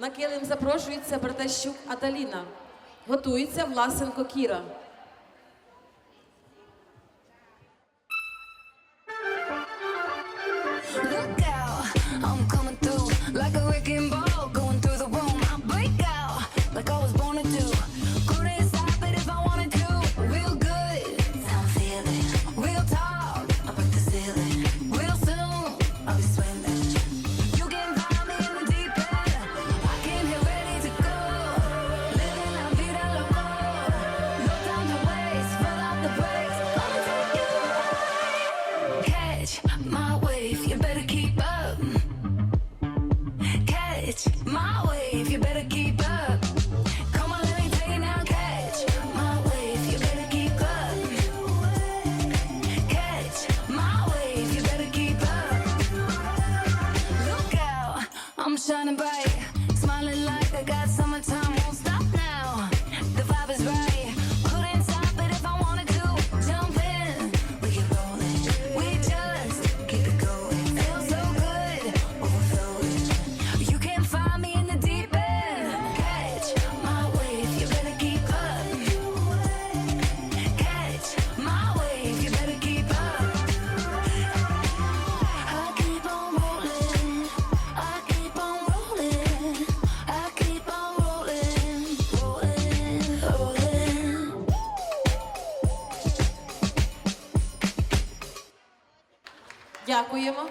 На килим запрошується Бердащук Аталіна. Готується Власенко Кіра. I'm coming through. shining bright, smiling like I got summertime. Won't stop now. Дякуємо.